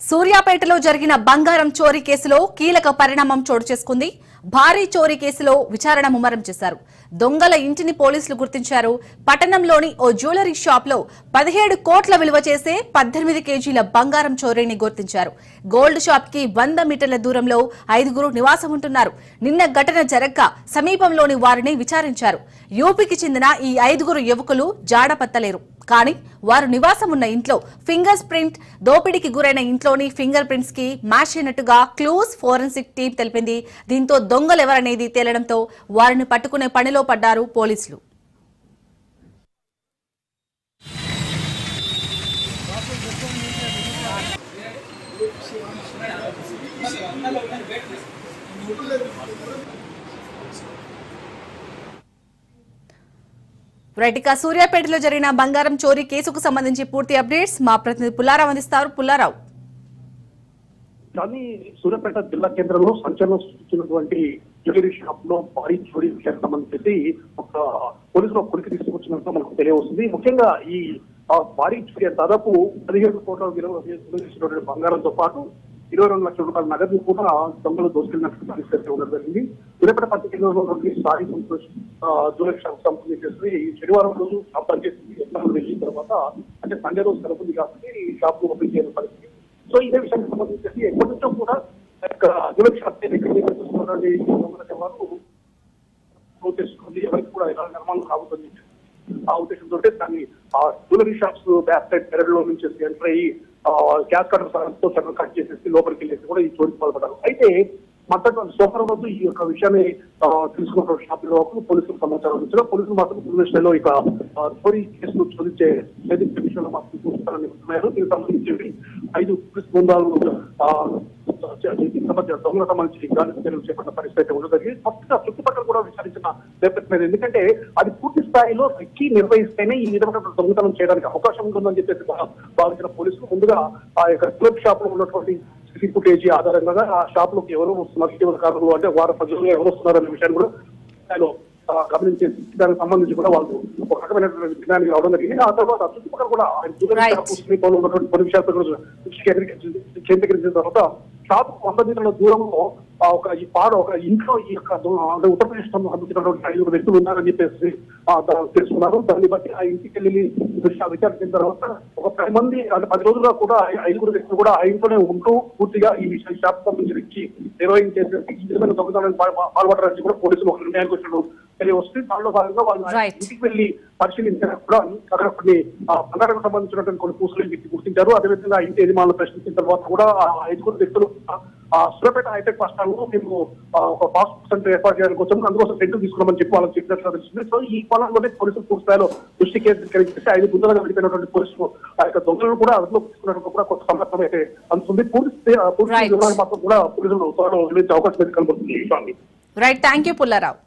సూర్యాపేటలో జరిగిన బంగారం చోరీ కేసులో కీలక పరిణామం చోటు చేసుకుంది. భారీ చోరీ కేసులో విచారణ ముమ్మరం చేశారు. దొంగల ఇంటిని పోలీసులు గుర్తించారు. పట్టణంలోని ఓ జ్యువెలరీ షాప్లో పదిహేడు కోట్ల విలువ చేసే పద్దెనిమిది కేజీల బంగారం చోరీని గుర్తించారు. గోల్డ్ షాప్కి వంద మీటర్ల దూరంలో ఐదుగురు నివాసం ఉంటున్నారు నిన్న ఘటన జరక్క సమీపంలోని వారిని విచారించారు. యూపీకి చెందిన ఈ ఐదుగురు యువకులు జాడపత్తలేరు కానీ వారు నివాసం ఉన్న ఇంట్లో ఫింగర్స్ ప్రింట్ దోపిడీకి గురైన ఇంట్లోని ఫింగర్ ప్రింట్స్కి మ్యాచ్ అయినట్టుగా క్లూస్ ఫోరెన్సిక్ టీం తెలిపింది. దీంతో దొంగలు ఎవరనేది తేలడంతో వారిని పట్టుకునే పనిలో పడ్డారు పోలీసులు. రైట్గా సూర్యాపేటలో జరిగిన బంగారం చోరీ కేసుకు సంబంధించి పూర్తి అప్డేట్స్ మా ప్రతినిధి పుల్లారావు అందిస్తారు. పుల్లారావు. కానీ సూర్యాపేట జిల్లా కేంద్రంలో సంచలనం సృష్టించినటువంటి జ్యువెలరీ షాప్లో భారీ చోరీ విషయానికి సంబంధించి ఒక పోలీసులు ఒక కొలికి తీసుకొచ్చినట్టు మనకు తెలియవస్తుంది. ముఖ్యంగా ఈ భారీ చోరీ దాదాపు పదిహేడు కోట్ల విలువ చేసినటువంటి బంగారంతో పాటు ఇరవై రెండు లక్షల రూపాయల నగదు కూడా దొంగలు దోచుకెళ్ళినట్టు పరిస్థితి ఉండడం జరిగింది. సూర్యాపేట పత్రికలో ఉన్నటువంటి సారీ సంతోష్ ఆ, జ్యువెలరీ షాప్ సంబంధించేసి ఈ శనివారం రోజు షాప్ పనిచేసింది ఎట్లా వెళ్ళిన తర్వాత అంటే సండే రోజు సరిపోతుంది కాబట్టి ఈ షాప్ ఓపెన్ చేయని పరిస్థితి. సో ఇదే విషయానికి సంబంధించి ఎప్పటి నుంచో కూడా జ్యువెలరీ షాప్ వారు చేసుకుంది ఎవరికి కూడా ఎలా నిర్మాణం కావుతుంది ఆ ఉద్దేశంతో దాన్ని ఆ జ్యువెలరీ షాప్స్ బ్యాక్ సైడ్ పెరడ్లో నుంచి ఎంటర్ అయ్యి గ్యాస్ కటర్తో కట్ చేసేసి లోపలికి వెళ్ళేసి కూడా ఈ చోరీకి పాల్పడ్డారు. అయితే మద్దతు సోమవారం రోజు ఈ యొక్క విషయాన్ని తెలుసుకున్న షాప్ లోపల పోలీసులకు సమాచారం ఇచ్చారు పోలీసులు మాత్రం పోలీస్ స్టేషన్లో ఇక చోరీ కేసును చోదించే ఛేదించే విషయంలో మాత్రం చూస్తారని దీనికి సంబంధించి ఐదు పోలీస్ బృందాలు దీనికి సంబంధించిన దొంగల సంబంధించి గాలి చర్యలు చేపట్టిన పరిస్థితి అయితే ఉండదు. మొత్తంగా చుట్టుపక్కల కూడా విచారించిన నేపథ్యం ఎందుకంటే అది పూర్తి స్థాయిలో ఎక్కి నిర్వహిస్తేనే ఈ విధమైన దొంగతనం చేయడానికి అవకాశం ఉంటుందని చెప్పేసి భావించిన పోలీసులు. ముందుగా ఆ యొక్క క్లబ్ షాప్లో ఉన్నటువంటి సీసీ ఫుటేజ్ ఆధారంగా ఆ షాప్లోకి ఎవరు వస్తున్నారు ఇటీవల కాలంలో అంటే వారం ప్రజలు ఎవరు వస్తున్నారు అనే విషయాన్ని కూడా స్థాయిలో గమనించే దానికి సంబంధించి కూడా వాళ్ళు ఒక రకమైనటువంటి విజ్ఞానికి రావడం జరిగింది. ఆ తర్వాత చుట్టుపక్కల కూడా ఆయన సమీపంలో ఉన్నటువంటి కొన్ని విషయాలపై కూడా కేంద్రీకరించిన తర్వాత షాప్ వంద మీటర్ల దూరంలో ఒక ఈ పాడ ఒక ఇంట్లో ఈ యొక్క అంటే ఉత్తరప్రదేశ్ సంబంధించినటువంటి ఐదుగురు వ్యక్తులు ఉన్నారని చెప్పేసి తెలుసుకున్నారు. దాన్ని బట్టి ఆ ఇంటికి వెళ్ళి దృష్టి విచారించిన తర్వాత ఒక పది మంది అంటే పది రోజులుగా కూడా ఐదుగురు వ్యక్తులు కూడా ఆ ఇంట్లోనే ఉంటూ పూర్తిగా ఈ విషయం షాప్ సంబంధించి ఇచ్చి నిర్వహించేసి ఈ విధమైన దొంగతనానికి పాల్- కూడా పోలీసులు ఒక నిర్ణయానికి వచ్చినట్టు తెలియవస్తుంది దానిలో భాగంగా వాళ్ళు. ఇంటికి వెళ్ళి పరిశీలించిన కూడా అక్కడ కొన్ని ఆ, బంగారకు సంబంధించినటువంటి కొన్ని పూసలు వ్యక్తి గుర్తించారు. అదేవిధంగా ఇంటి యజమానులు ప్రశ్నించిన తర్వాత కూడా ఆ ఐదుగురు వ్యక్తులు సూర్యాపేట హైటెక్ బస్ స్టాండ్లో మేము ఒక ఫాస్ట్ సెంటర్ ఏర్పాటు చేయడానికి వచ్చాము. అందుకోసం టెంట్ తీసుకున్నామని చెప్పి వాళ్ళకి చెప్పినట్లు తెలుస్తుంది సో ఈ కోణంలోనే పోలీసులు పూర్తి స్థాయిలో దృష్టి కేంద్రీకరించి ఐదు గుంతలుగా వెళ్ళిపోయినటువంటి పోలీసులు ఆ యొక్క దొంగలను కూడా అదుపులో తీసుకున్నట్టు కూడా కొంత సమాచారం అయితే అందుతుంది పూర్తి పూర్తి. వివరాలు మాత్రం కూడా పోలీసులు త్వరలో అవకాశం అయితే కనబడుతుంది. Right thank you Pullarao.